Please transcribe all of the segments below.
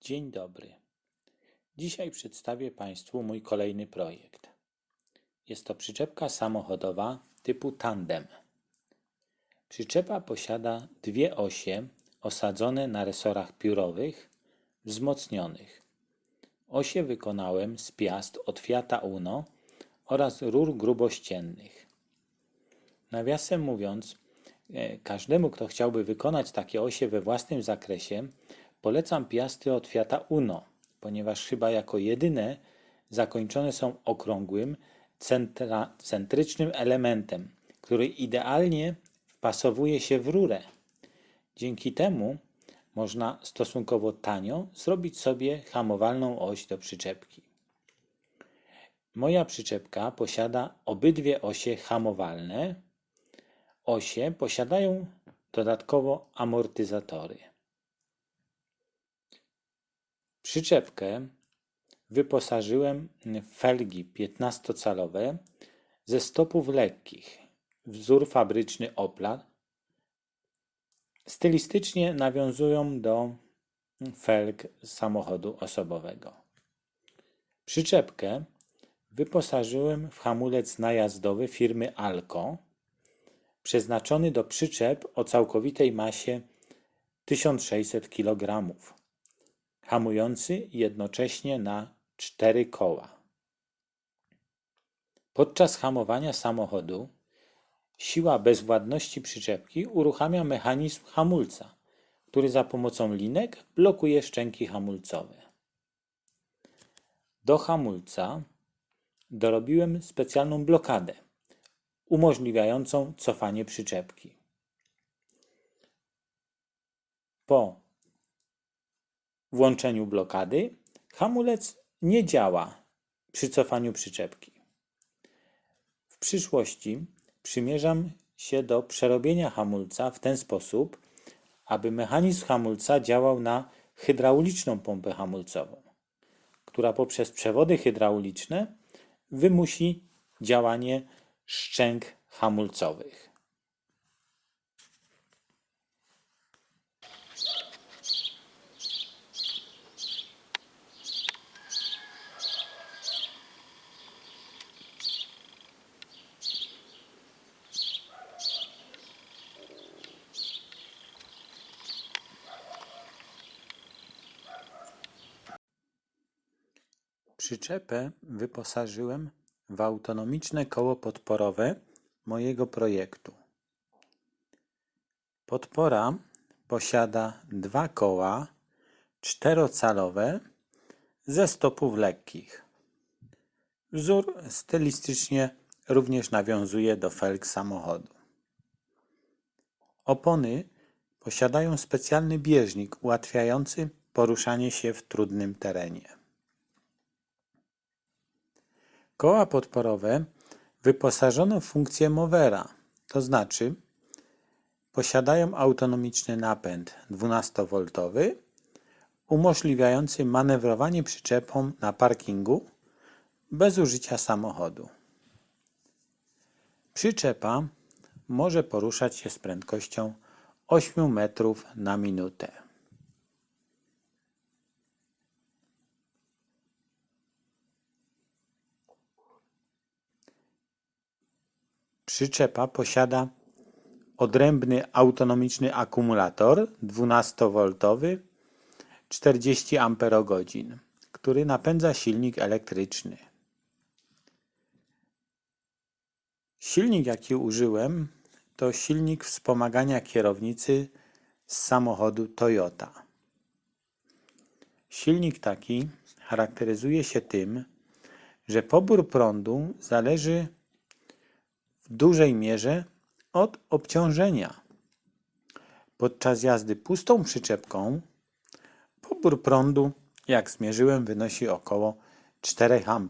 Dzień dobry. Dzisiaj przedstawię Państwu mój kolejny projekt. Jest to przyczepka samochodowa typu tandem. Przyczepa posiada dwie osie osadzone na resorach piórowych, wzmocnionych. Osie wykonałem z piast od Fiata Uno oraz rur grubościennych. Nawiasem mówiąc, e, każdemu, kto chciałby wykonać takie osie we własnym zakresie, polecam piasty od Fiata Uno, ponieważ chyba jako jedyne zakończone są okrągłym, centra, centrycznym elementem, który idealnie wpasowuje się w rurę. Dzięki temu można stosunkowo tanio zrobić sobie hamowalną oś do przyczepki. Moja przyczepka posiada obydwie osie hamowalne. Osie posiadają dodatkowo amortyzatory. Przyczepkę wyposażyłem w felgi 15-calowe ze stopów lekkich. Wzór fabryczny Opla. Stylistycznie nawiązują do felg samochodu osobowego. Przyczepkę wyposażyłem w hamulec najazdowy firmy Alco, przeznaczony do przyczep o całkowitej masie 1600 kg, hamujący jednocześnie na cztery koła. Podczas hamowania samochodu siła bezwładności przyczepki uruchamia mechanizm hamulca, który za pomocą linek blokuje szczęki hamulcowe. Do hamulca dorobiłem specjalną blokadę umożliwiającą cofanie przyczepki. Po włączeniu blokady hamulec nie działa przy cofaniu przyczepki. W przyszłości przymierzam się do przerobienia hamulca w ten sposób, aby mechanizm hamulca działał na hydrauliczną pompę hamulcową, która poprzez przewody hydrauliczne wymusi działanie szczęk hamulcowych. Przyczepę wyposażyłem w autonomiczne koło podporowe mojego projektu. Podpora posiada dwa koła czterocalowe ze stopów lekkich. Wzór stylistycznie również nawiązuje do felg samochodu. Opony posiadają specjalny bieżnik ułatwiający poruszanie się w trudnym terenie. Koła podporowe wyposażono w funkcję movera, to znaczy posiadają autonomiczny napęd 12V umożliwiający manewrowanie przyczepą na parkingu bez użycia samochodu. Przyczepa może poruszać się z prędkością 8 metrów na minutę. Przyczepa posiada odrębny autonomiczny akumulator 12V 40 Ah, który napędza silnik elektryczny. Silnik, jaki użyłem, to silnik wspomagania kierownicy z samochodu Toyota. Silnik taki charakteryzuje się tym, że pobór prądu zależy dużej mierze od obciążenia. Podczas jazdy pustą przyczepką pobór prądu, jak zmierzyłem, wynosi około 4 A.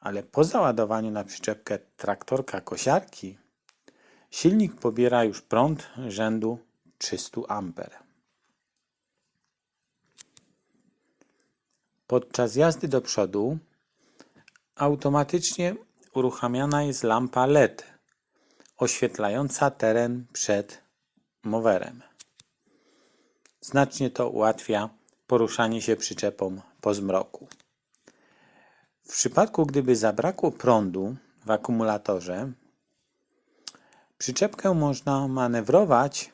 Ale po załadowaniu na przyczepkę traktorka kosiarki silnik pobiera już prąd rzędu 300 A. Podczas jazdy do przodu automatycznie uruchamiana jest lampa LED oświetlająca teren przed mowerem. Znacznie to ułatwia poruszanie się przyczepą po zmroku. W przypadku, gdyby zabrakło prądu w akumulatorze, przyczepkę można manewrować,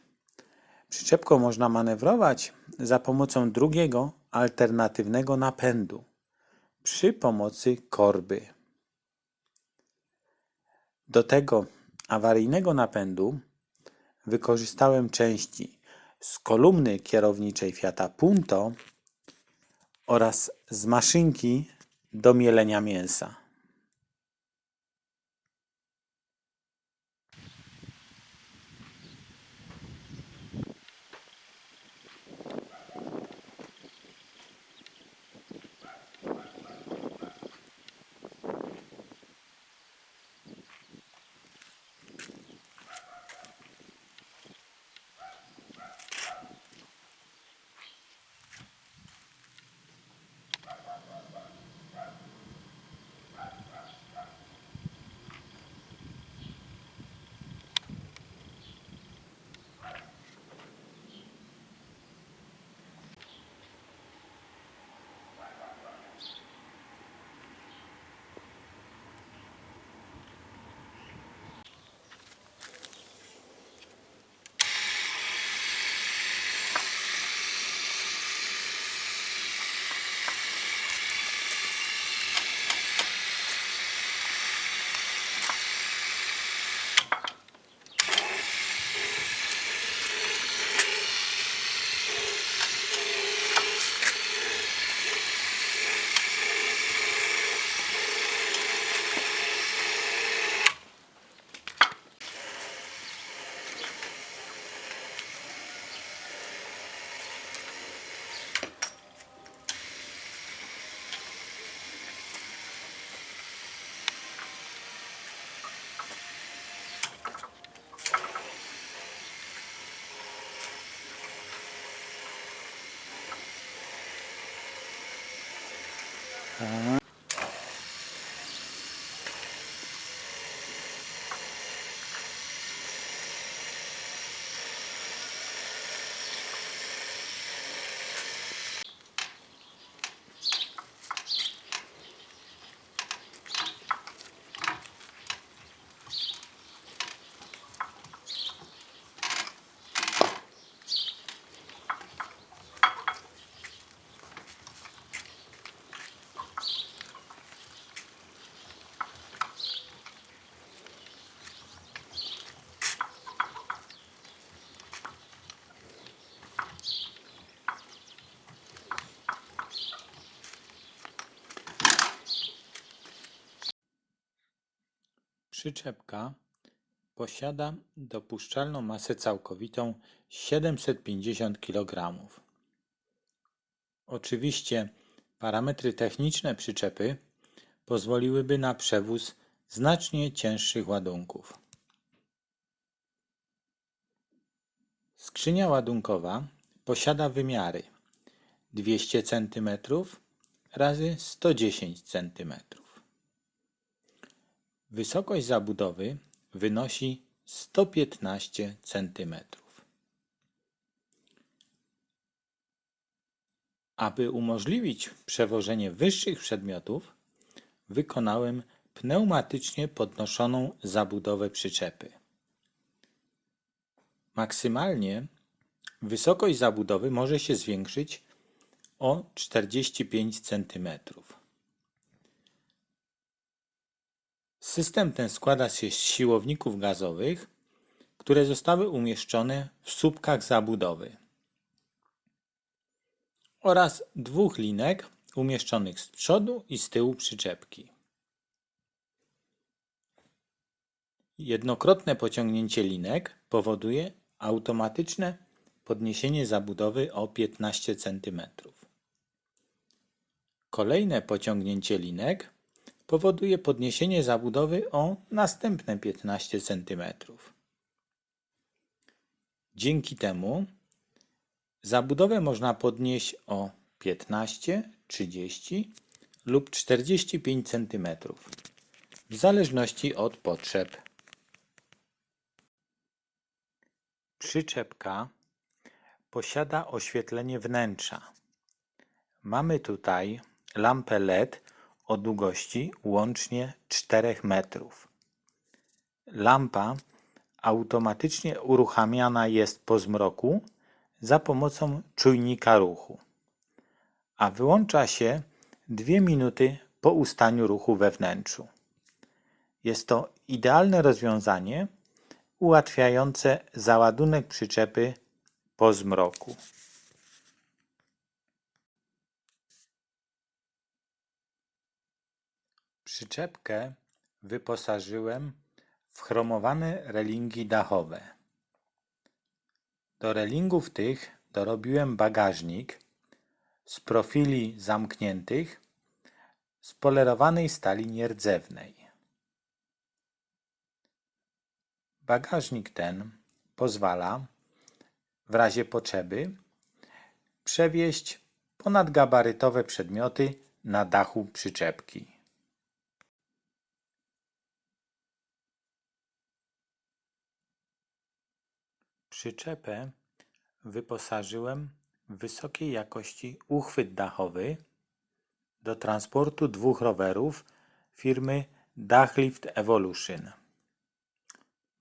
przyczepką można manewrować za pomocą drugiego alternatywnego napędu przy pomocy korby. Do tego awaryjnego napędu wykorzystałem części z kolumny kierowniczej Fiata Punto oraz z maszynki do mielenia mięsa. Przyczepka posiada dopuszczalną masę całkowitą 750 kg. Oczywiście parametry techniczne przyczepy pozwoliłyby na przewóz znacznie cięższych ładunków. Skrzynia ładunkowa posiada wymiary 200 cm razy 110 cm. Wysokość zabudowy wynosi 115 cm. Aby umożliwić przewożenie wyższych przedmiotów, wykonałem pneumatycznie podnoszoną zabudowę przyczepy. Maksymalnie wysokość zabudowy może się zwiększyć o 45 cm. System ten składa się z siłowników gazowych, które zostały umieszczone w słupkach zabudowy oraz dwóch linek umieszczonych z przodu i z tyłu przyczepki. Jednokrotne pociągnięcie linek powoduje automatyczne podniesienie zabudowy o 15 cm. Kolejne pociągnięcie linek powoduje podniesienie zabudowy o następne 15 cm. Dzięki temu zabudowę można podnieść o 15, 30 lub 45 cm w zależności od potrzeb. Przyczepka posiada oświetlenie wnętrza Mamy tutaj lampę LED o długości łącznie 4 metrów. Lampa automatycznie uruchamiana jest po zmroku za pomocą czujnika ruchu, a wyłącza się 2 minuty po ustaniu ruchu we wnętrzu. Jest to idealne rozwiązanie ułatwiające załadunek przyczepy po zmroku. Przyczepkę wyposażyłem w chromowane relingi dachowe. Do relingów tych dorobiłem bagażnik z profili zamkniętych z polerowanej stali nierdzewnej. Bagażnik ten pozwala w razie potrzeby przewieźć ponadgabarytowe przedmioty na dachu przyczepki. Przyczepę wyposażyłem w wysokiej jakości uchwyt dachowy do transportu dwóch rowerów firmy Dachlift Evolution.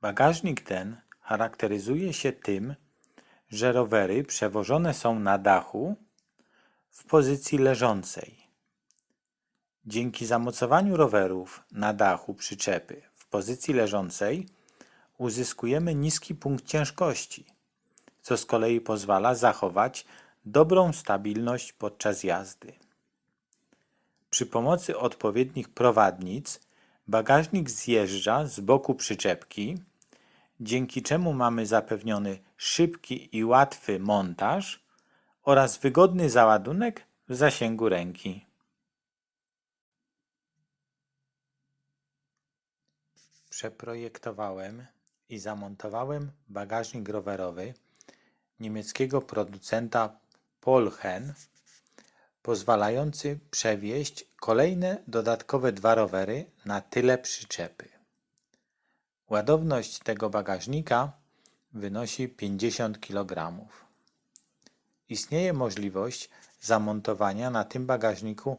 Bagażnik ten charakteryzuje się tym, że rowery przewożone są na dachu w pozycji leżącej. Dzięki zamocowaniu rowerów na dachu przyczepy w pozycji leżącej uzyskujemy niski punkt ciężkości, co z kolei pozwala zachować dobrą stabilność podczas jazdy. Przy pomocy odpowiednich prowadnic bagażnik zjeżdża z boku przyczepki, dzięki czemu mamy zapewniony szybki i łatwy montaż oraz wygodny załadunek w zasięgu ręki. Przeprojektowałem i zamontowałem bagażnik rowerowy niemieckiego producenta Polchen, pozwalający przewieźć kolejne dodatkowe dwa rowery na tyle przyczepy. Ładowność tego bagażnika wynosi 50 kg. Istnieje możliwość zamontowania na tym bagażniku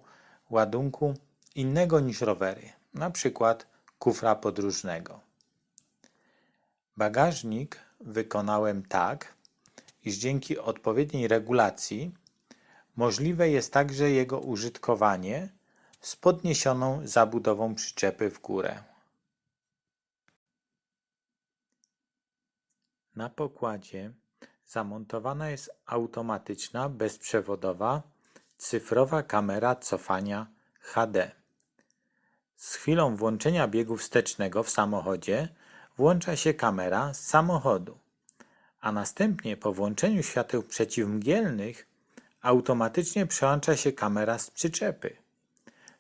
ładunku innego niż rowery, na przykład kufra podróżnego. Bagażnik wykonałem tak, iż dzięki odpowiedniej regulacji możliwe jest także jego użytkowanie z podniesioną zabudową przyczepy w górę. Na pokładzie zamontowana jest automatyczna, bezprzewodowa, cyfrowa kamera cofania HD. Z chwilą włączenia biegu wstecznego w samochodzie włącza się kamera z samochodu, a następnie po włączeniu świateł przeciwmgielnych automatycznie przełącza się kamera z przyczepy,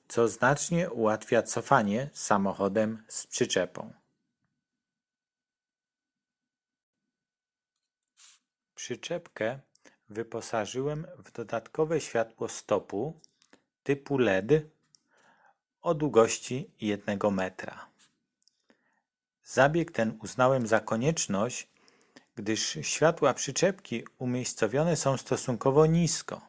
co znacznie ułatwia cofanie samochodem z przyczepą. Przyczepkę wyposażyłem w dodatkowe światło stopu typu LED o długości 1 metra. Zabieg ten uznałem za konieczność, gdyż światła przyczepki umiejscowione są stosunkowo nisko,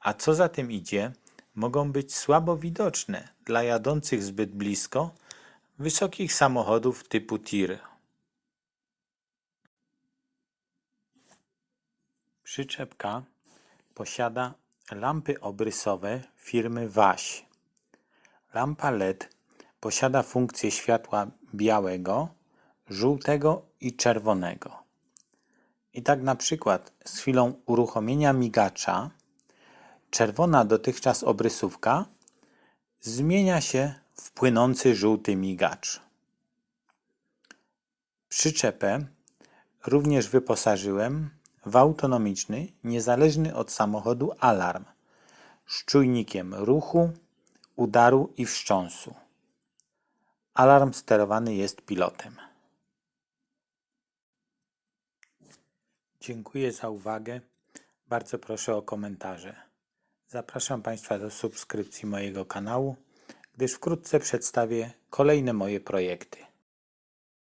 a co za tym idzie, mogą być słabo widoczne dla jadących zbyt blisko wysokich samochodów typu tir. Przyczepka posiada lampy obrysowe firmy Waś. Lampa LED posiada funkcję światła białego, żółtego i czerwonego. I tak na przykład z chwilą uruchomienia migacza czerwona dotychczas obrysówka zmienia się w płynący żółty migacz. Przyczepę również wyposażyłem w autonomiczny, niezależny od samochodu alarm z czujnikiem ruchu, udaru i wstrząsu. Alarm sterowany jest pilotem. Dziękuję za uwagę. Bardzo proszę o komentarze. Zapraszam Państwa do subskrypcji mojego kanału, gdyż wkrótce przedstawię kolejne moje projekty.